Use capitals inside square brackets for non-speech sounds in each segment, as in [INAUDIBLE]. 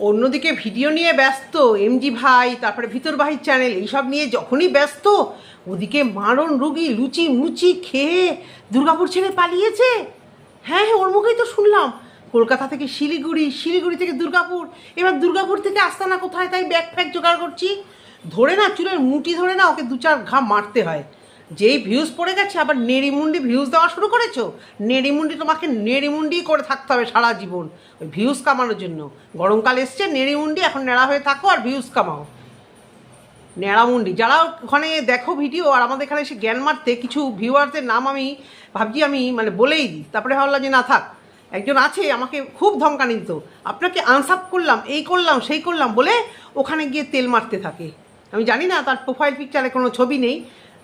অন্যদিকে ভিডিও নিয়ে ব্যস্ত এমজি ভাই, তারপরে ভিতর ভাই চ্যানেল এইসব নিয়ে যখনই ব্যস্ত, ওদিকে মারণ রুগী লুচি মুচি খেয়ে দুর্গাপুর ছেড়ে পালিয়েছে। হ্যাঁ হ্যাঁ ওর মুখেই তো শুনলাম। কলকাতা থেকে শিলিগুড়ি শিলিগুড়ি থেকে দুর্গাপুর, এবার দুর্গাপুর থেকে আস্তানা কোথায়? তাই ব্যাগ ফ্যাগ জোগাড় করছি। ধরে না, চুলের মুটি ধরে না ওকে দু চার ঘাম মারতে হয়। যেই ভিউজ পড়ে গেছে, আবার নেড়িমুন্ডি ভিউজ দেওয়া শুরু করেছ? নেড়িমুন্ডি তোমাকে নেড়িমুন্ডি করে থাকতে হবে সারা জীবন। ওই ভিউজ কামানোর জন্য। গরমকাল এসছে নেড়িমুন্ডি এখন নেড়া হয়ে থাকো আর ভিউজ কামাও। নেড়ামুন্ডি যারা ওখানে দেখো ভিডিও আর আমাদের এখানে এসে জ্ঞান মারতে, কিছু ভিউয়ারদের নাম আমি ভাবছি, আমি মানে বলেই দিই। তারপরে ভাবলাম যে না থাক, একজন আছে, আমাকে খুব ধমকানি দিত। আপনাকে আনসাপ করলাম, এই করলাম, সেই করলাম বলে ওখানে গিয়ে তেল মারতে থাকে। আমি জানি না, তার প্রোফাইল পিকচারে কোনো ছবি নেই।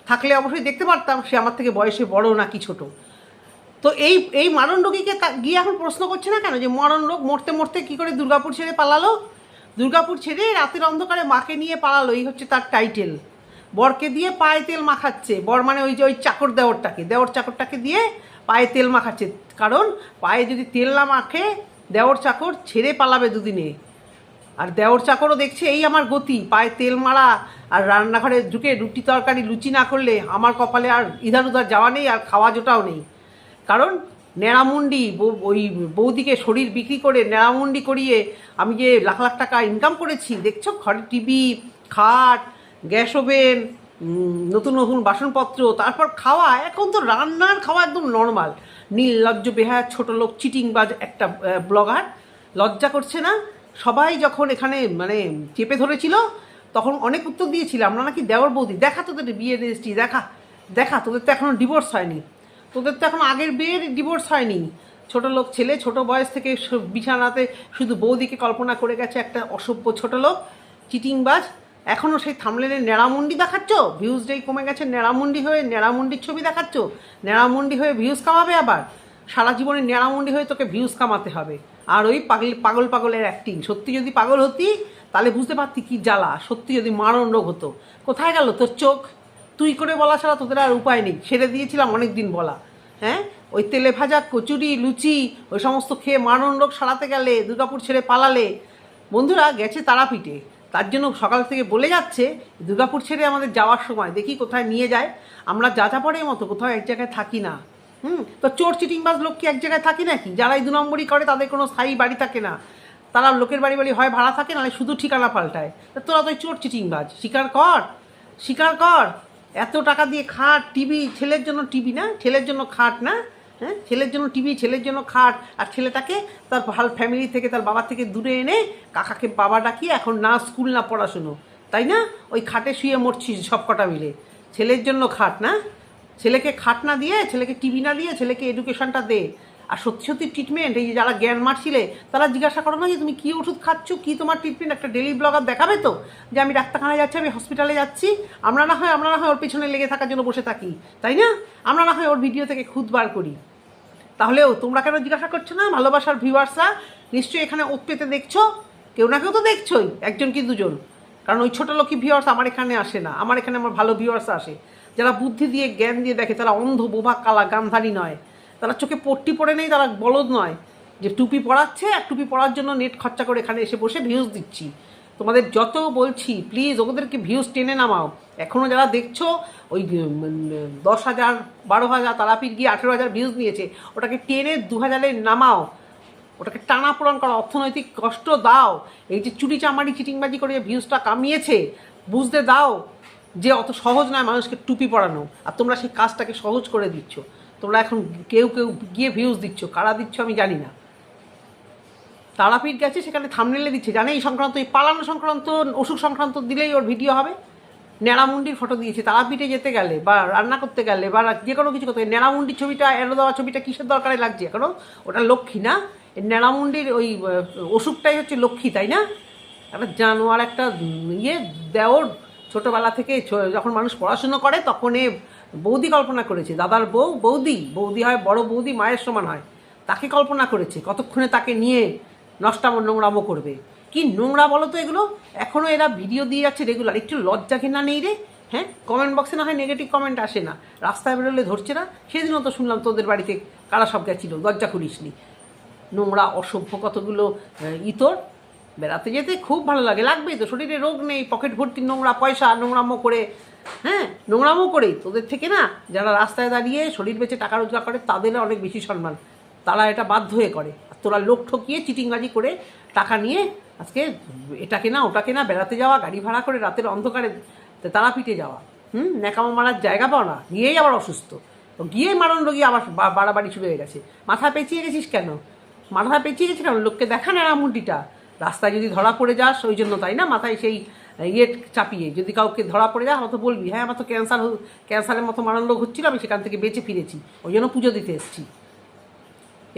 থাকলে অবশ্যই দেখতে পারতাম সে আমার থেকে বয়সে বড় নাকি ছোট। তো এই এই মারণ রোগীকে গিয়ে এখন প্রশ্ন করছে না কেন? যে মরণ রোগ মরতে মরতে কী করে দুর্গাপুর ছেড়ে পালালো? দুর্গাপুর ছেড়ে রাতের অন্ধকারে মাকে নিয়ে পালালো, এই হচ্ছে তার টাইটেল বরকে দিয়ে পায়ে তেল মাখাচ্ছে। বর মানে ওই যে, ওই চাকর দেওরটাকে। দেওর চাকরটাকে দিয়ে পায়ে তেল মাখাচ্ছে। কারণ পায়ে যদি তেল না মাখে, দেওর চাকর ছেড়ে পালাবে দুদিনে। আর দেওর চাকরও দেখছে এই আমার গতি, পায়ে তেল মারা আর রান্নাঘরে ঢুকে রুটি তরকারি লুচি না করলে আমার কপালে আর ইধার উধার যাওয়া নেই আর খাওয়া জোটাও নেই। কারণ ন্যাড়ামুন্ডি ওই বৌদিকে শরীর বিক্রি করে ন্যাড়ামুন্ডি করিয়ে আমি যে লাখ লাখ টাকা ইনকাম করেছি, দেখছ? ঘরে টিভি খাট, গ্যাস ওভেন নতুন নতুন বাসনপত্র, তারপর খাওয়া, এখন তো রান্নার খাওয়া একদম নর্মাল নীললজ্জ বেহায় ছোটো লোক চিটিংবাজ একটা ব্লগার লজ্জা করছে না? সবাই যখন এখানে মানে চেপে ধরেছিল, তখন অনেক উত্তর দিয়েছিল, আমরা নাকি দেওয়ার বৌদি, দেখা তোদের বিয়ে রেজিস্ট্রি, দেখা দেখা, তোদের তো এখনও ডিভোর্স হয়নি, তোদের তো এখন আগের বিয়ের ডিভোর্স হয়নি, ছোট লোক ছেলে, ছোট বয়স থেকে বিছানাতে শুধু বৌদিকে কল্পনা করে গেছে একটা অসভ্য ছোট লোক, চিটিংবাজ এখনও সেই থামলেনে ন্যাড়ামুন্ডি দেখাচ্ছ ভিউজ যেই কমে গেছে, ন্যাড়ামুন্ডি হয়ে ন্যাড়ামুন্ডির ছবি দেখাচ্ছ, ন্যাড়ামুন্ডি হয়ে ভিউজ কামাবে আবার, সারা জীবনে ন্যাড়ামুন্ডি হয়ে তোকে ভিউজ কামাতে হবে। আর ওই পাগল পাগল পাগলের অ্যাক্টিং সত্যি যদি পাগল হতি, তাহলে বুঝতে পারতি কি জ্বালা। সত্যি যদি মারণ রোগ হতো। কোথায় গেল তোর চোখ? তুই করে বলা ছাড়া তোদের আর উপায় নেই। ছেড়ে দিয়েছিলাম অনেক দিন বলা। হ্যাঁ? ওই তেলে ভাজা কচুরি, লুচি, ওই সমস্ত খেয়ে মারণ রোগ সারাতে গেলে, দুর্গাপুর ছেড়ে পালালে। বন্ধুরা, গেছে তারাপীঠে। তার জন্য সকাল থেকে বলে যাচ্ছে, দুর্গাপুর ছেড়ে আমাদের যাওয়ার সময়। দেখি কোথায় নিয়ে যায়। আমরা যা যা পড়ে মতো কোথাও এক জায়গায় থাকি না। হুম, তো চোর চিটিংবাজ লোক কি এক জায়গায় থাকি নাকি? যারা এই দু নম্বরই করে, তাদের কোনো স্থায়ী বাড়ি থাকে না। তারা লোকের বাড়ি বাড়ি হয়, ভাড়া থাকে, নাহলে শুধু ঠিকানা পাল্টায়। তা তোরা তো চোর চিটিংবাজ, স্বীকার কর স্বীকার কর। এত টাকা দিয়ে খাট, টিভি, ছেলের জন্য টিভি না, ছেলের জন্য খাট না হ্যাঁ? ছেলের জন্য টিভি, ছেলের জন্য খাট। আর ছেলেটাকে তার ভালো ফ্যামিলি থেকে, তার বাবা থেকে দূরে এনে কাকাকে বাবা ডাকিয়ে এখন না স্কুল না পড়াশুনো। তাই না? ওই খাটে শুয়ে মরছিস সব কটা মিলে। ছেলের জন্য খাট না? ছেলেকে খাট না দিয়ে, ছেলেকে টিভি না দিয়ে, ছেলেকে এডুকেশনটা দে। আর সত্যি সত্যি ট্রিটমেন্ট এই যে যারা জ্ঞান মারছিলে, তারা জিজ্ঞাসা করো না যে তুমি কী ওষুধ খাচ্ছ, কী তোমার ট্রিটমেন্ট একটা ডেলি ব্লগার দেখাবে তো, যে আমি ডাক্তারখানায় যাচ্ছি, আমি হসপিটালে যাচ্ছি, আমরা না হয়, আমরা না হয় ওর পিছনে লেগে থাকার জন্য বসে থাকি, তাই না? আমরা না হয় ওর ভিডিও থেকে খুদ বার করি। তাহলেও তোমরা কেন জিজ্ঞাসা করছ না? ভালোবাসার ভিউয়ার্সরা নিশ্চয়ই এখানে ওত পেতে দেখছ, কেউ না কেউ তো দেখছোই, একজন কি দুজন? কারণ ওই ছোটো লোকই ভিউয়ার্স আমার এখানে আসে না, আমার এখানে আমার ভালো ভিউয়ার্স আসে। যারা বুদ্ধি দিয়ে, জ্ঞান দিয়ে দেখে, তারা অন্ধ, বোবা, কালা, গান্ধারী নয়। তারা চোখে পট্টি পড়ে নেই, তারা বলদ নয়। যে টুপি পড়াচ্ছে আর টুপি পড়ার জন্য নেট খরচা করে এখানে এসে বসে ভিউজ দিচ্ছি। তোমাদের যত বলছি প্লিজ ওদেরকে ভিউজ টেনে নামাও। এখনও যারা দেখছ, ওই দশ হাজার, বারো হাজার, তারাপীঠ গিয়ে আঠেরো হাজার ভিউজ নিয়েছে, ওটাকে টেনে দু হাজারে নামাও। ওটাকে টানা পূরণ করো, অর্থনৈতিক কষ্ট দাও। এই যে চুরি, চামারি, চিটিংবাজি করে ভিউজটা কামিয়েছে, বুঝতে দাও। যে অত সহজ নয় মানুষকে টুপি পরানো, আর তোমরা সেই কাজটাকে সহজ করে দিচ্ছ। তোমরা এখন কেউ কেউ গিয়ে ভিউজ দিচ্ছ, কারা দিচ্ছ আমি জানি না। তারাপীঠ গেছে, সেখানে থামনেলে দিচ্ছে, জানে এই সংক্রান্ত, এই পালানো সংক্রান্ত, অসুখ সংক্রান্ত দিলেই ওর ভিডিও হবে। ন্যাড়ামুন্ডির ফটো দিয়েছে, তারাপীঠে যেতে গেলে বা রান্না করতে গেলে বা যে কোনো কিছু করতে ন্যাড়ামুন্ডির ছবিটা এলো দেওয়া ছবিটা কিসের দরকারে লাগছে এখনও? ওটা লক্ষ্মী না? ন্যাড়ামুন্ডির ওই অসুখটাই হচ্ছে লক্ষ্মী, তাই না? একটা জানোয়ার একটা ইয়ে দেওর ছোটোবেলা থেকে যখন মানুষ পড়াশুনো করে তখন এ বৌদি কল্পনা করেছে। দাদার বউ, বৌদি বৌদি হয়, বড় বৌদি মায়ের সমান হয়। তাকে কল্পনা করেছে, কতক্ষণে তাকে নিয়ে নষ্টাম নোংরামো করবে। কি নোংরা বলো তো এগুলো? এখনও এরা ভিডিও দিয়ে যাচ্ছে রেগুলার একটু লজ্জা ঘেনা নেই রে? হ্যাঁ? কমেন্ট বক্সে না হয় নেগেটিভ কমেন্ট আসে না। রাস্তায় বেরোলে ধরছে না? সেদিনও তো শুনলাম তোদের বাড়িতে কারা সব গেছিল? লজ্জা করিসনি। নোংরা, অসভ্য কতগুলো ইতর। বেড়াতে যেতে খুব ভালো লাগে, লাগবেই তো। শরীরে রোগ নেই পকেট ভর্তি নোংরা পয়সা, নোংরামো করে হ্যাঁ নোংরামো করেই। তোদের থেকে না, যারা রাস্তায় দাঁড়িয়ে শরীর বেঁচে টাকা রোজগার করে, তাদের অনেক বেশি সম্মান। তারা এটা বাধ্য হয়ে করে। আর তোরা লোক ঠকিয়ে চিটিংবাজি করে টাকা নিয়ে আজকে এটা কেনা, ওটা কেনা, বেড়াতে যাওয়া, গাড়ি ভাড়া করে রাতের অন্ধকারে তারাপীঠে যাওয়া। হুম ন্যাকামো মারার জায়গা পাও না গিয়েই আবার অসুস্থ। তো গিয়ে মারণ রোগী আবার বাড়াবাড়ি শুরু হয়ে গেছে। মাথা পেঁচিয়ে গেছিস কেন? মাথা পেঁচিয়ে কেন? লোককে দেখা না মুন্ডিটা রাস্তায় যদি ধরা পড়ে যাস, ওই জন্য তাই না? মাথায় সেই ইয়ে চাপিয়ে। যদি কাউকে ধরা পড়ে যায় আমার তো বলবি হ্যাঁ আমার তো ক্যান্সার ক্যান্সারের মতো মারণ রোগ হচ্ছিল, আমি সেখান থেকে বেঁচে ফিরেছি। ওই জন্য পুজো দিতে এসেছি।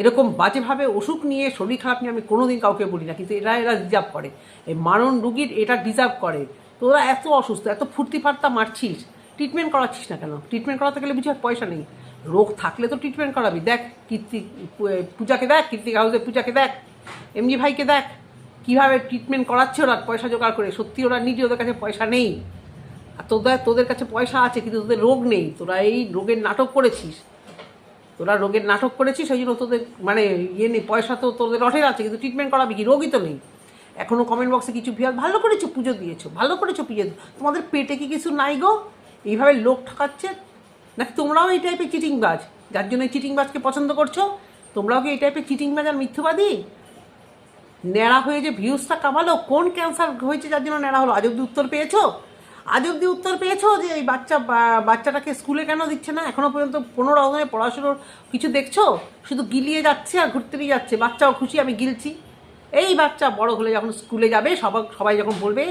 এরকম বাজেভাবে অসুখ নিয়ে, শরীর খারাপ নিয়ে আমি কোনোদিন কাউকে বলি না, কিন্তু এরা এরা ডিজার্ভ করে। এই মারণ রুগীর এটা ডিজার্ভ করে। তোরা এত অসুস্থ, এত ফুর্তি ফার্তা মারছিস। ট্রিটমেন্ট করাচ্ছিস না কেন? ট্রিটমেন্ট করাতে গেলে বুঝি পয়সা নেই। রোগ থাকলে তো ট্রিটমেন্ট করাবি। দেখ, কীর্তি পূজাকে দেখ, কীর্তিক হাউসের পূজাকে দেখ এমজি ভাইকে দেখ। কীভাবে ট্রিটমেন্ট করাচ্ছে ওরা? পয়সা জোগাড় করে। সত্যি ওরা নিজে ওদের কাছে পয়সা নেই। আর তোদের তোদের কাছে পয়সা আছে, কিন্তু তোদের রোগ নেই। তোরা এই রোগের নাটক করেছিস। তোরা রোগের নাটক করেছিস, সেই জন্য তোদের মানে ইয়ে নেই, পয়সা তো তোদের রটের আছে, কিন্তু ট্রিটমেন্ট করাবি কি? রোগই তো নেই। এখনও কমেন্ট বক্সে কিছু ভিয়ার ভালো করেছ, পুজো দিয়েছ, ভালো করেছ, পুজো তোমাদের পেটে কি কিছু নাই গো? এইভাবে লোক ঠকাচ্ছে? নাকি তোমরাও এই টাইপের চিটিংবাজ যার জন্য চিটিংবাজকে পছন্দ করছ? তোমরাও কি এই টাইপের চিটিংবাজ আর মিথ্যবাদী? ন্যাড়া হয়ে যে ভিউজটা কামালো, কোন ক্যান্সার হয়েছে যার জন্য ন্যাড়া হলো? আজ অব্দি উত্তর পেয়েছ? আজ অব্দি উত্তর পেয়েছ যে এই বাচ্চা বাচ্চাটাকে স্কুলে কেন দিচ্ছে না? এখনও পর্যন্ত পনেরো রকমের পড়াশুনোর কিছু দেখছ? শুধু গিলিয়ে যাচ্ছে আর ঘুরতে নিয়ে যাচ্ছে। বাচ্চাও খুশি, আমি গিলছি। এই বাচ্চা বড় হলে যখন স্কুলে যাবে, সবাই সবাই যখন বলবে,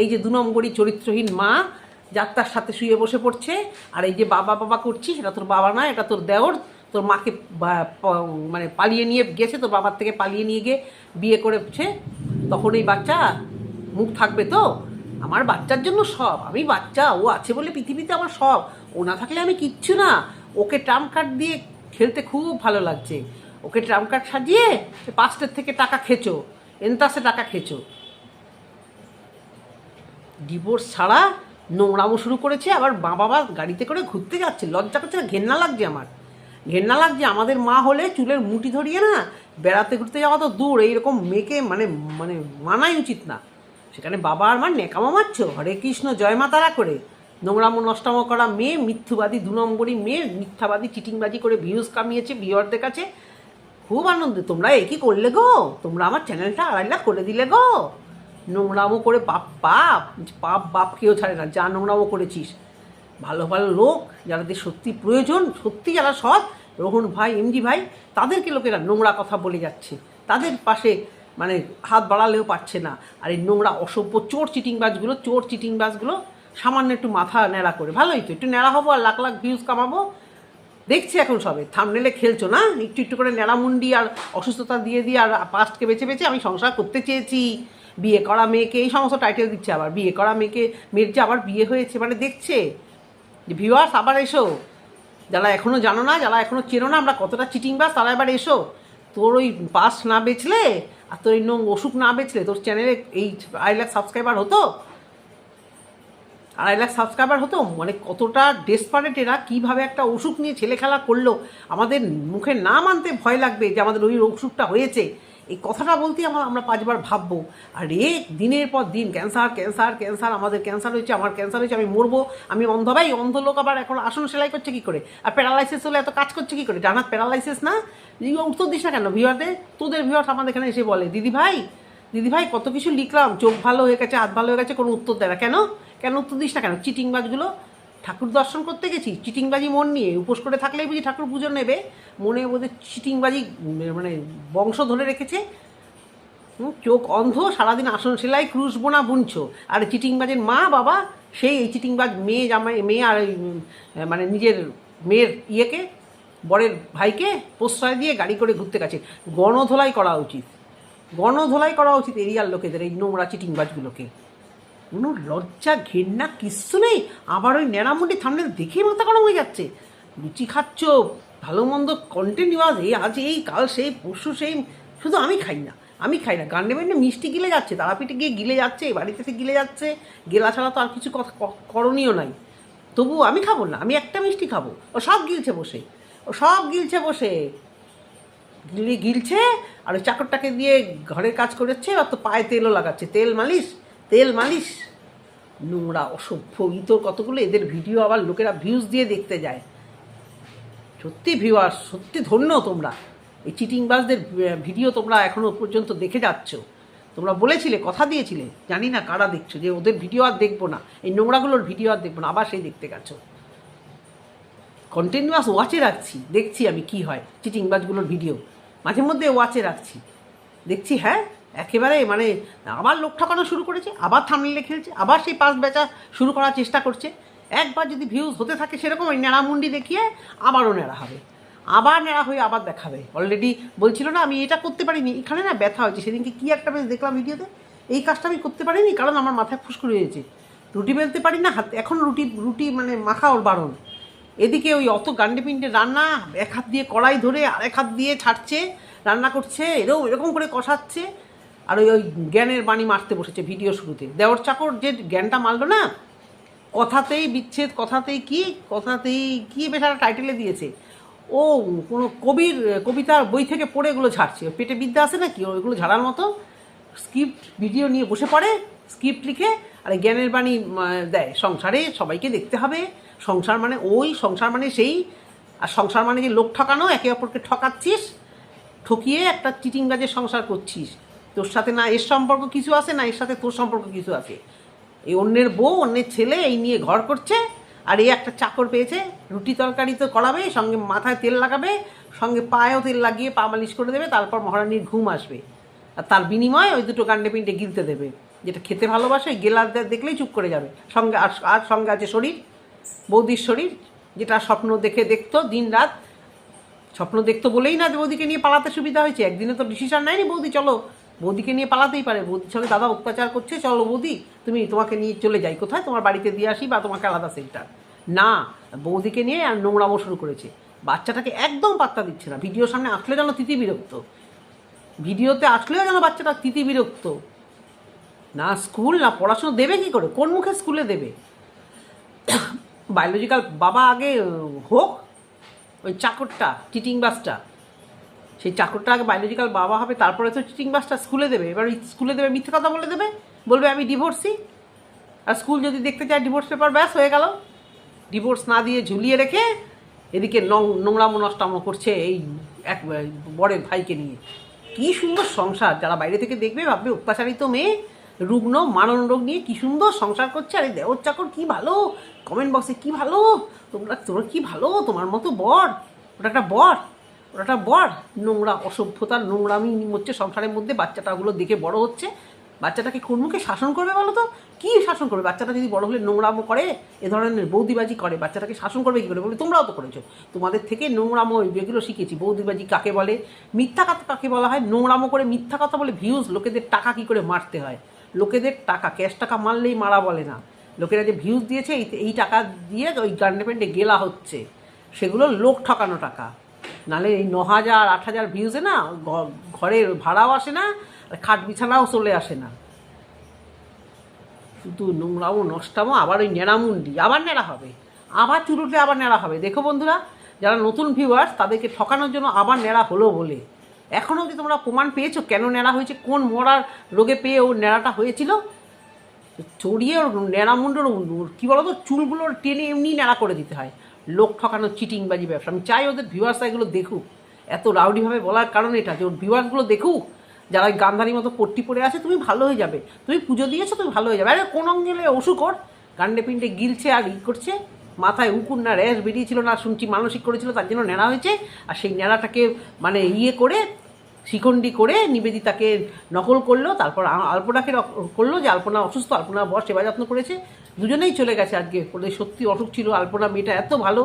এই যে দু নম্বরই চরিত্রহীন মা, যার তার সাথে শুয়ে বসে পড়ছে, আর এই যে বাবা বাবা করছি, সেটা তোর বাবা না এটা তোর দেওর। তোর মাকে মানে পালিয়ে নিয়ে গেছে, তোর বাবার থেকে পালিয়ে নিয়ে গিয়ে বিয়ে করেছে, তখন এই বাচ্চা মুখ থাকবে তো? আমার বাচ্চার জন্য সব, আমি বাচ্চা, ও আছে বলে পৃথিবীতে আমার সব। ও না থাকলে আমি কিচ্ছু না। ওকে ট্রাম্প কার্ড দিয়ে খেলতে খুব ভালো লাগছে। ওকে ট্রাম্প কার্ড সাজিয়ে পাঁচটার থেকে টাকা খেচো এনতাসে টাকা খেচো ডিভোর্স ছাড়া নোংরামো শুরু করেছে, আবার মা বাবা গাড়িতে করে ঘুরতে যাচ্ছে, লজ্জা করছে না, ঘেন্না লাগছে আমার। ঘেন্না লাগছে, আমাদের মা হলে চুলের মুটি ধরিয়ে না বেড়াতে ঘুরতে যাওয়া তো দূর, এইরকম মেয়েকে মানে মানে মানাই উচিত না। সেখানে বাবা আর মা নেকামো মারছো? হরে কৃষ্ণ, জয় মা তারা করে। নোংরামো, নষ্টামো করা মেয়ে, মিথ্যুবাদী, দু নম্বরই মেয়ে, মিথ্যাবাদী, চিটিংবাজি করে ভিউজ কামিয়েছে ভিউয়ারদের কাছে। খুব আনন্দ, তোমরা এ কি করলে গো? তোমরা আমার চ্যানেলটা আড়াই লাখ করে দিলে গো। নোংরামো করে বাপ পাপ পাপ বাপ কেউ ছাড়ে না, যা নোংরামো করেছিস। ভালো ভালো লোক যাদের সত্যি প্রয়োজন, সত্যি যারা সৎ রোহন ভাই এমজি ভাই, তাদেরকে লোকেরা নোংরা কথা বলে যাচ্ছে। তাদের পাশে মানে হাত বাড়ালেও পারছে না। আর এই নোংরা, অসভ্য চোর চিটিং চিটিংবাজগুলো, চোর চিটিং চিটিংবাজগুলো সামান্য একটু মাথা ন্যাড়া করে। ভালোই তো, একটু ন্যাড়া হব আর লাখ লাখ ভিউজ কামাবো। দেখছি এখন সবে থামনেলে খেলছো না? একটু একটু করে ন্যাড়ামুন্ডি আর অসুস্থতা দিয়ে দিয়ে আর পাস্টকে বেছে বেছে আমি সংসার করতে চেয়েছি। বিয়ে করা মেয়েকে, এই সমস্ত টাইটেল দিচ্ছে আবার। বিয়ে করা মেয়েকে, মেয়ের যে আবার বিয়ে হয়েছে মানে দেখছে। ভিউয়ার্স আবার এসো। যারা এখনও জানো না, যারা এখনও চেনো না, আমরা কতটা চিটিং বাস, তারা এবার এসো। তোর ওই পাস না বেচলে আর তোর নোং ওষুধ না বেচলে তোর চ্যানেলে এই আড়াই লাখ সাবস্ক্রাইবার হতো? আড়াই লাখ সাবস্ক্রাইবার হতো? মানে কতটা ডেসপারেট এরা, কীভাবে একটা অসুখ নিয়ে ছেলে খেলা করল? আমাদের মুখে না মানতে ভয় লাগবে যে আমাদের ওই অসুখটা হয়েছে। এই কথাটা বলতেই আমার, আমরা পাঁচবার ভাববো, আর এ দিনের পর দিন ক্যান্সার ক্যান্সার ক্যান্সার, আমাদের ক্যান্সার হয়েছে, আমার ক্যান্সার হয়েছে, আমি মরবো, আমি অন্ধ ভাই অন্ধ লোক আবার এখন আসন সেলাই করছে কী করে? আর প্যারালাইসিস হলে এত কাজ করছে কী করে? জানাত প্যারালাইসিস না? উত্তর দিস না কেন ভিওয়ারদের তোদের ভিওয়ার্স আমাদের এখানে এসে বলে, দিদি ভাই দিদি ভাই, কত কিছু লিখলাম, চোখ ভালো হয়ে গেছে, হাত ভালো হয়ে গেছে, কোনো উত্তর দেয় না। কেন? কেন উত্তর দিস না কেন? চিটিং চিটিংবাজগুলো ঠাকুর দর্শন করতে গেছি, চিটিংবাজি মন নিয়ে, উপোস করে থাকলেই বুঝি ঠাকুর পুজো নেবে। মনে বোধহয় চিটিংবাজি মানে বংশ ধরে রেখেছে। চোখ অন্ধ, সারাদিন আসন সেলাই, ক্রুশ বোনা, বুনছ। আর চিটিংবাজের মা, বাবা, সেই এই চিটিংবাজ মেয়ে জামাই, মেয়ে আর মানে নিজের মেয়ের ইয়েকে, বরের ভাইকে প্রশ্রয় দিয়ে গাড়ি করে ঘুরতে গেছে। গণধোলাই করা উচিত। গণধোলাই করা উচিত এরিয়ার লোকেদের, এই নোংরা চিটিংবাজগুলোকে। কোনো লজ্জা, ঘেন্না কিচ্ছু নেই। আবার ওই ন্যাড়ামুটি থামলে দেখেই মাথা গরম হয়ে যাচ্ছে। লুচি খাচ্ছ ভালো মন্দ কন্টিনিউয়াস এই আজ এই, কাল সেই, পরশু সেই, শুধু আমি খাই না, আমি খাই না। গান্ডে বান্ডে মিষ্টি গিলে যাচ্ছে, তারাপীঠে গিয়ে গিলে যাচ্ছে বাড়িতে এসে গিলে যাচ্ছে। গেলা ছাড়া তো আর কিছু করণীয় নাই। তবু আমি খাব না, আমি একটা মিষ্টি খাব। ও সব গিলছে বসে, ও সব গিলছে বসে। গিলে, গিলছে, আর ওই চাকরটাকে দিয়ে ঘরের কাজ করেছে আর তো পায়ে তেলও লাগাচ্ছে, তেল মালিশ। তেল মালিশ? নোংরা, অসভ্য, ইতর কতগুলো এদের ভিডিও আবার লোকেরা ভিউজ দিয়ে দেখতে যায়। সত্যি ভিউয়ার সত্যি ধন্য তোমরা। এই চিটিংবাজদের ভিডিও তোমরা এখনও পর্যন্ত দেখে যাচ্ছ। তোমরা বলেছিলে, কথা দিয়েছিলে, জানি না কারা দেখছ, যে ওদের ভিডিও আর দেখব না। এই নোংরাগুলোর ভিডিও আর দেখব না, আবার সেই দেখতে গেছো। কন্টিনিউয়াস ওয়াচে রাখছি, দেখছি আমি কি হয়, চিটিংবাজগুলোর ভিডিও মাঝে মধ্যে ওয়াচে রাখছি। দেখছি হ্যাঁ একেবারে মানে আবার লোক ঠকানো শুরু করেছে, আবার থামলে খেলছে, আবার সেই পাস বেচা শুরু করার চেষ্টা করছে। একবার যদি ভিউজ হতে থাকে সেরকম ওই ন্যাড়ামুন্ডি দেখিয়ে আবারও ন্যাড়া হবে। আবার ন্যাড়া হয়ে আবার দেখাবে। অলরেডি বলছিল না, আমি এটা করতে পারিনি। এখানে না ব্যথা হয়েছে। সেদিনকে কী একটা বেশ দেখলাম ভিডিওতে? এই কাজটা আমি করতে পারিনি কারণ আমার মাথায় ফুসকুড়ি হয়েছে। রুটি বেলতে পারি না, হাত এখন রুটি রুটি মানে মাখা ওর বারণ। এদিকে ওই অত গান্ডে পিন্ডে রান্না, এক হাত দিয়ে কড়াই ধরে আরেক হাত দিয়ে ছাড়ছে, রান্না করছে, এরকম এরকম করে কষাচ্ছে। আর ওই ওই জ্ঞানের বাণী মারতে বসেছে ভিডিও শুরুতে। দেওয়ার চাকর যে জ্ঞানটা মারলো না, কথাতেই বিচ্ছেদ, কথাতেই কি কথাতেই কি একটা টাইটেলে দিয়েছে। ও কোনো কবির, কবিতার বই থেকে পড়ে এগুলো ঝাড়ছে। পেটে বিদ্যা আছে নাকি? ওইগুলো ঝাড়ার মতো স্ক্রিপ্ট ভিডিও নিয়ে বসে পড়ে স্ক্রিপ্ট লিখে, আর জ্ঞানের বাণী দেয়। সংসারে সবাইকে দেখতে হবে। সংসার মানে ওই, সংসার মানে সেই। আর সংসার মানে যে লোক ঠকানো, একে অপরকে ঠকাচ্ছিস, ঠকিয়ে একটা চিটিং বাজে সংসার করছিস। তোর সাথে না এর সম্পর্ক কিছু আছে, না এর সাথে তোর সম্পর্ক কিছু আছে? এই অন্যের বউ, অন্যের ছেলে এই নিয়ে ঘর করছে, আর এই একটা চাকর পেয়েছে, রুটি তরকারি তো করাবে, সঙ্গে মাথায় তেল লাগাবে, সঙ্গে পায়েও তেল লাগিয়ে পা মালিশ করে দেবে, তারপর মহারানীর ঘুম আসবে। আর তার বিনিময়ে ওই দুটো গান্ডে পিন্ডে গিলতে দেবে, যেটা খেতে ভালোবাসে, গেলার দেখলেই চুপ করে যাবে। সঙ্গে আর আর সঙ্গে আছে শরীর, বৌদির শরীর, যেটা স্বপ্ন দেখে দেখতো দিন রাত স্বপ্ন দেখতো বলেই না বৌদিকে নিয়ে পালাতে সুবিধা হয়েছে, একদিনে তো ডিসিশন নেয়নি বৌদি, চলো। বৌদিকে নিয়ে পালাতেই পারে। বৌদির সঙ্গে দাদা অত্যাচার করছে। চলো বৌদি, তুমি তোমাকে নিয়ে চলে যাই। কোথায়? তোমার বাড়িতে দিয়ে আসি বা তোমাকে আলাদা সেন্টার। না, বৌদিকে নিয়ে আর নোংরামো শুরু করেছে। বাচ্চাটাকে একদম পাত্তা দিচ্ছে না। ভিডিওর সামনে আসলে যেন তিতি বিরক্ত। ভিডিওতে আসলেও যেন বাচ্চাটা তিতি বিরক্ত। না স্কুল, না পড়াশুনো দেবে কি করে? কোন মুখে স্কুলে দেবে? [COUGHS] বায়োলজিক্যাল বাবা আগে হোক, ওই চাকরটা চিটিং বাসটা সেই চাকরটা আগে বায়োলজিক্যাল বাবা হবে, তারপরে তো চিটিং বাসটা স্কুলে দেবে। এবার স্কুলে দেবে, মিথ্যে কথা বলে দেবে, বলবে আমি ডিভোর্সি আর স্কুল যদি দেখতে চায় ডিভোর্স পেপার ব্যাস, হয়ে গেল। ডিভোর্স না দিয়ে ঝুলিয়ে রেখে এদিকে নং- নোংরামো নষ্টামো করছে এই এক, বরের ভাইকে নিয়ে। কি সুন্দর সংসার, যারা বাইরে থেকে দেখবে, ভাববে, অত্যাচারিত মেয়ে, রুগ্ন মানন রোগ নিয়ে কি সুন্দর সংসার করছে। আরে, দেওর চাকর কী ভালো? কমেন্ট বক্সে কি ভালো? তোমরা তোমরা কী ভালো? তোমার মতো বর, ওটা একটা বর। ওটা বর, নোংরা, অসভ্যতার নোংরামি হচ্ছে সংসারের মধ্যে বাচ্চাটাগুলো দেখে বড় হচ্ছে। বাচ্চাটাকে কোন মুখে শাসন করবে বলো তো? কী শাসন করবে? বাচ্চাটা যদি বড় হলে নোংরামো করে, এ ধরনের বৌদিবাজি করে, বাচ্চাটাকে শাসন করবে কী করে বলে? তোমরাও তো করেছ। তোমাদের থেকে নোংরামো যেগুলো শিখেছি, বৌদিবাজি কাকে বলে? মিথ্যা কথা কাকে বলা হয়? নোংরামো করে মিথ্যা কথা বলে ভিউজ লোকেদের টাকা কী করে মারতে হয়? লোকেদের টাকা ক্যাশ টাকা মারলেই মারা বলে না। লোকেরা যে ভিউজ দিয়েছে, এই টাকা দিয়ে ওই গান্ডে গেলা হচ্ছে। সেগুলো লোক ঠকানো টাকা। নালে এই ন হাজার আট হাজার ভিউজে না ঘরের ভাড়াও আসে না, আর খাট বিছানাও চলে আসে না। শুধু নোংরামো, নষ্টামো, আবার ওই নেড়ামুন্ডি, আবার নেড়া হবে। আবার চুরুটে আবার নেড়া হবে। দেখো বন্ধুরা, যারা নতুন ভিউয়ার্স তাদেরকে ঠকানোর জন্য আবার নেড়া হলো বলে। এখনও যদি তোমরা প্রমাণ পেয়েছ কেন নেড়া হয়েছে, কোন মরার রোগে পেয়ে ওর নেড়াটা হয়েছিল? চড়িয়ে ওর ন্যাড়ামুন্ডর কী বলো তো চুলগুলোর টেনে এমনি ন্যাড়া করে দিতে হয়। লোক ঠকানো চিটিংবাজি ব্যবসা। আমি চাই ওদের ভিউয়ার্সরা এগুলো দেখুক। এত রাউডিভাবে বলার কারণ এটা যে ওর ভিউয়ার্সগুলো দেখুক, যারা ওই গান্ধারির মতো পট্টি পরে আছে, তুমি ভালো হয়ে যাবে। তুমি পুজো দিয়েছ, তুমি ভালো হয়ে যাবে। আরে কোন অঙ্গেলে অসুখ কর। গান্ডে পিণ্ডে গিলছে আর ই করছে। মাথায় উকুন না, র্যাশ বেরিয়েছিল না, শুনছি মানসিক করেছিল, তার জন্য নেড়া হয়েছে। আর সেই ন্যাড়াটাকে মানে ইয়ে করে শিখণ্ডি করে নিবেদিতাকে নকল করল, তারপর আলপনাকে করল যে আলপনা অসুস্থ আলপনা বর সেবা যত্ন করেছে। দুজনেই চলে গেছে আজকে ওদের সত্যি অসুখ ছিল, আলপনা মেয়েটা এত ভালো,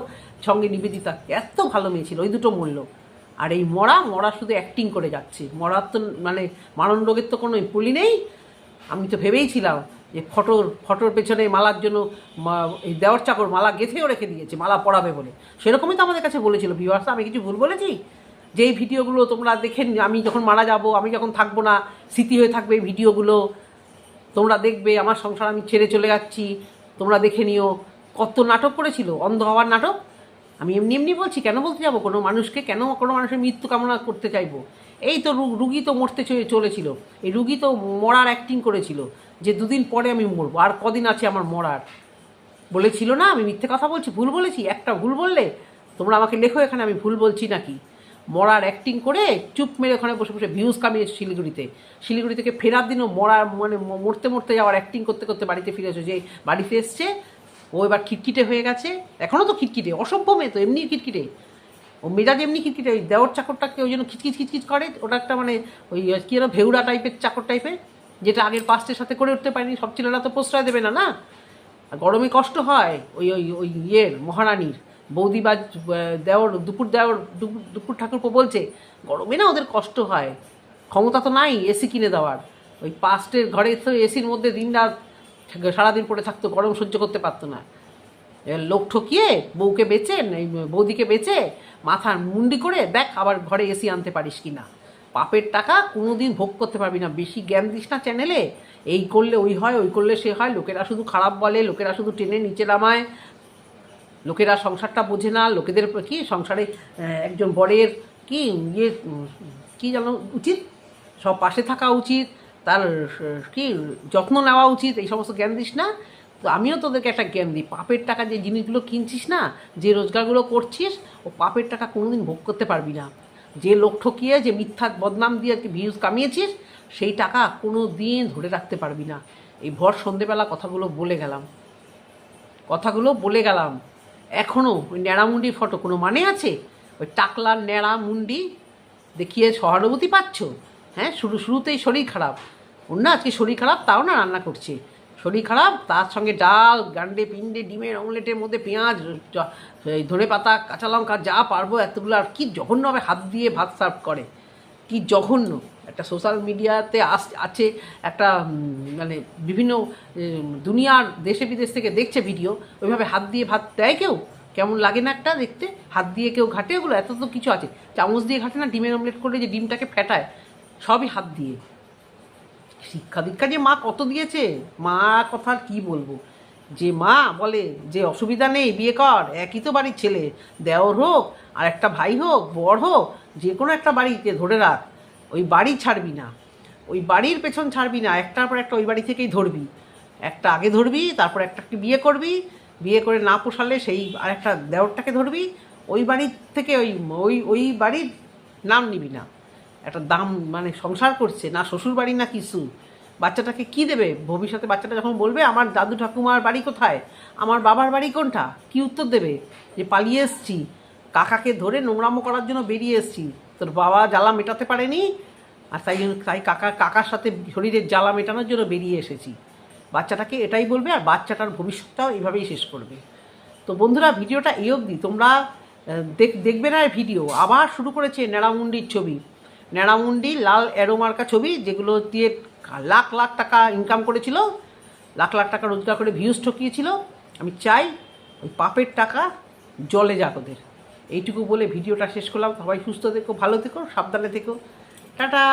সঙ্গে নিবেদিতা এত ভালো মেয়ে ছিল ওই দুটো মরল। আর এই মরা মরা শুধু অ্যাক্টিং করে যাচ্ছে। মরার তো মানে মারণ রোগের তো কোনো পুলি নেই। আমি তো ভেবেইছিলাম যে ফটোর ফটোর পেছনে মালার জন্য এই দেওয়ার চাকর মালা গেঁথেও রেখে দিয়েছে, মালা পড়াবে বলে। সেরকমই তো আমাদের কাছে বলেছিল, ভিউয়ার্স, আমি কিছু ভুল বলেছি? যেই ভিডিওগুলো তোমরা দেখে আমি যখন মারা যাব, আমি যখন থাকব না, স্মৃতি হয়ে থাকবে এই ভিডিওগুলো, তোমরা দেখবে আমার সংসার আমি ছেড়ে চলে যাচ্ছি, তোমরা দেখে নিও। কত নাটক করেছিল, অন্ধ হওয়ার নাটক? আমি এমনি এমনি বলছি, কেন বলতে যাব? কোনো মানুষকে কেন, কোনো মানুষের মৃত্যু কামনা করতে চাইব? এই তো রুগী তো মরতে চলেছিল। এই রুগী তো মরার অ্যাক্টিং করেছিল, যে দুদিন পরে আমি মরবো, আর কদিন আছে আমার মরার। বলেছিল না, আমি মিথ্যে কথা বলছি, ভুল বলেছি, একটা ভুল বললে তোমরা আমাকে লেখো এখানে, আমি ভুল বলছি নাকি? মরার অ্যাক্টিং করে চুপ মেরে ওখানে বসে বসে ভিউজ কামিয়েছে শিলিগুড়িতে। শিলিগুড়ি থেকে ফেরার দিনও মরার মানে মরতে মরতে যাওয়ার অ্যাক্টিং করতে করতে বাড়িতে ফিরে ফিরেছে যে বাড়িতে এসছে, ও এবার খিটখিটে হয়ে গেছে। এখনও তো খিটখিটে, অসভ্য মেয়ে তো এমনি খিটখিটে। ও মেজাজ এমনি খিটখিটে ওই দেওয়ার চাকরটাকে ওই জন্য খিচকিচ খিচকিচ করে, ওটা একটা মানে ওই কী যেন ভেউড়া টাইপের চাকর টাইপের যেটা আগের পাস্টের সাথে করে উঠতে পারেনি, সব ছেলেরা তো প্রশ্রয় দেবে না না? গরমে কষ্ট হয়, ওই ওই ওই ইয়ের, মহারানীর। বৌদি বা দেওর, দুপুর দেওর দুপুর ঠাকুরপো বলছে, গরমে না ওদের কষ্ট হয়। ক্ষমতা তো নাই এসি কিনে দেওয়ার। ওই পাস্টের ঘরে তো এসির মধ্যে দিন রাত সারাদিন পড়ে থাকতো, গরম সহ্য করতে পারতো না। লোক ঠকিয়ে বউকে বেচে বৌদিকে বেচে মাথার মুন্ডি করে দেখ আবার ঘরে এসি আনতে পারিস কি না পাপের টাকা কোনোদিন ভোগ করতে পারবি না। বেশি জ্ঞান দিস না চ্যানেলে এই করলে ওই হয়, ওই করলে সে হয়। লোকেরা শুধু খারাপ বলে, লোকেরা শুধু টেনে নিচে নামায়। লোকেরা সংসারটা বোঝে না, লোকেদের কি সংসারে একজন বরের কি ইয়ে কী জানো উচিত? সব পাশে থাকা উচিত, তার কি যত্ন নেওয়া উচিত, এই সমস্ত জ্ঞান দিস না। তো আমিও তোদেরকে একটা জ্ঞান দিই, পাপের টাকা যে জিনিসগুলো কিনছিস না, যে রোজগারগুলো করছিস, ও পাপের টাকা কোনোদিন ভোগ করতে পারবি না। যে লোক ঠকিয়ে, যে মিথ্যা বদনাম দিয়ে কি ভিউজ কামিয়েছিস, সেই টাকা কোনো দিন ধরে রাখতে পারবি না। এই ভর সন্ধেবেলা কথাগুলো বলে গেলাম। কথাগুলো বলে গেলাম। এখনও ওই ন্যাড়ামুন্ডি ফটো কোনো মানে আছে? ওই টাকলার ন্যাড়া মুন্ডি দেখিয়ে সহানুভূতি পাচ্ছ? হ্যাঁ শুরু, শুরুতেই শরীর খারাপ। ওর না আজকে শরীর খারাপ, তাও না রান্না করছে। শরীর খারাপ, তার সঙ্গে ডাল, গান্ডে পিন্ডে ডিমের অমলেটের মধ্যে পেঁয়াজ ধনে পাতা কাঁচা লঙ্কা, যা পারব এতগুলো, আর কি জঘন্যভাবে হাত দিয়ে ভাত সার্ভ করে। কি জঘন্য? একটা সোশ্যাল মিডিয়াতে আস, আছে একটা মানে বিভিন্ন দুনিয়ার দেশে বিদেশ থেকে দেখছে ভিডিও ওইভাবে হাত দিয়ে ভাত দেয় কেউ? কেমন লাগে না একটা দেখতে? হাত দিয়ে কেউ ঘাটে? ওগুলো এত তো কিছু আছে। চামচ দিয়ে ঘাটে না? ডিমের অমলেট করে যে ডিমটাকে ফেটায়, সবই হাত দিয়ে। শিক্ষা দীক্ষা যে মা কত দিয়েছে? মা কথা আর কি বলব? যে মা বলে যে অসুবিধা নেই, বিয়ে কর, একই তো বাড়ির ছেলে। দেওর হোক আর একটা ভাই হোক, বর হোক যে কোনো একটা বাড়িতে ধরে রাখ, ওই বাড়ি ছাড়বি না। ওই বাড়ির পেছন ছাড়বি না, একটার পর একটা ওই বাড়ি থেকেই ধরবি। একটা আগে ধরবি, তারপর একটাকে বিয়ে করবি, বিয়ে করে না পোষালে সেই আর একটা দেওরটাকে ধরবি, ওই বাড়ির থেকে ওই ওই ওই বাড়ির নাম নিবি না। একটা দাম মানে সংসার করছে, না শ্বশুর বাড়ি না কিছু। বাচ্চাটাকে কি দেবে? ভবিষ্যতে বাচ্চাটা যখন বলবে, আমার দাদু ঠাকুমার বাড়ি কোথায়? আমার বাবার বাড়ি কোনটা? কি উত্তর দেবে? যে পালিয়ে এসছি কাকাকে ধরে নোংরামো করার জন্য বেরিয়ে এসছি। তোর বাবা জ্বালা মেটাতে পারেনি, আর তাই জন্য তাই কাকা, কাকার সাথে শরীরের জ্বালা মেটানোর জন্য বেরিয়ে এসেছি। বাচ্চাটাকে এটাই বলবে, আর বাচ্চাটার ভবিষ্যৎটাও এইভাবেই শেষ করবে। তো বন্ধুরা, ভিডিওটা এই অবধি। তোমরা দেখ, দেখবে না ভিডিও। আবার শুরু করেছে ন্যাড়ামুন্ডির ছবি। ন্যাড়ামুন্ডি লাল অ্যারোমার্কা ছবি, যেগুলো দিয়ে লাখ লাখ টাকা ইনকাম করেছিল, লাখ লাখ টাকা রোজগার করে ভিউজ ঠকিয়েছিল। আমি চাই ওই পাপের টাকা জলে যাক ওদের। এইটুকু বলে ভিডিওটা শেষ করলাম। সবাই সুস্থ থেকো ভালো থেকো সাবধানে থেকো। টাটা!